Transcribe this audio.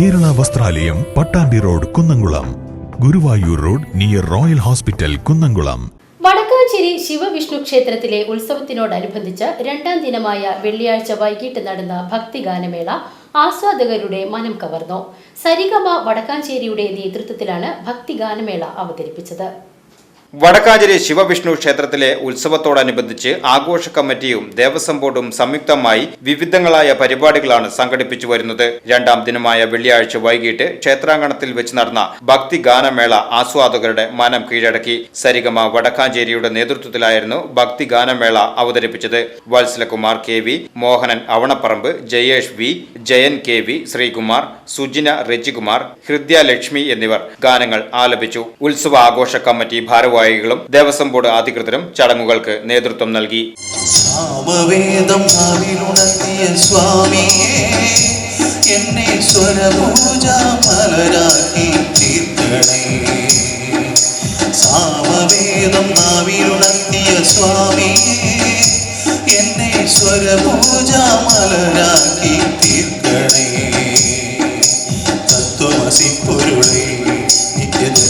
ദേവാലയം Pattambi road Kunnamkulam. Guruvayur road near royal hospital Kunnamkulam. Wadakkanchery Shivavishnu ക്ഷേത്രത്തിലെ ഉത്സവത്തിനോടനുബന്ധിച്ച് രണ്ടാം ദിനമായ വെള്ളിയാഴ്ച വൈകിട്ട് നടന്ന ഭക്തിഗാനമേള ആസ്വാദകരുടെ മനം കവർന്നു. സരിഗമ വടക്കാഞ്ചേരിയുടെ നേതൃത്വത്തിലാണ് ഭക്തിഗാനമേള അവതരിപ്പിച്ചത്. വടക്കാഞ്ചേരി ശിവവിഷ്ണു ക്ഷേത്രത്തിലെ ഉത്സവത്തോടനുബന്ധിച്ച് ആഘോഷ കമ്മിറ്റിയും ദേവസ്വം ബോർഡും സംയുക്തമായി വിവിധങ്ങളായ പരിപാടികളാണ് സംഘടിപ്പിച്ചു വരുന്നത്. രണ്ടാം ദിനമായ വെള്ളിയാഴ്ച വൈകിട്ട് ക്ഷേത്രാങ്കണത്തിൽ വെച്ച് നടന്ന ഭക്തി ഗാനമേള ആസ്വാദകരുടെ മനം കീഴടക്കി. സരിഗമ വടക്കാഞ്ചേരിയുടെ നേതൃത്വത്തിലായിരുന്നു ഭക്തി ഗാനമേള അവതരിപ്പിച്ചത്. Vatsalakumar K V Mohanan Avanaparambu Jayesh V Jayan K V Sreekumar Sujina Rejikumar Hridya Lakshmi എന്നിവർ ഗാനങ്ങൾ ആലപിച്ചു. ഉത്സവ ആഘോഷ കമ്മിറ്റി ഭാരവാഹികളും ദേവസ്വം ബോർഡ് അധികൃതരും ചടങ്ങുകൾക്ക് നേതൃത്വം നൽകി. എന്നെ സാമവേദം എന്നെ സ്വരപൂജ മലരാക്കി തീർക്കണേ. തത്വമസി പൊരുളേ നിത്യനിത്യനയാതിരിയേ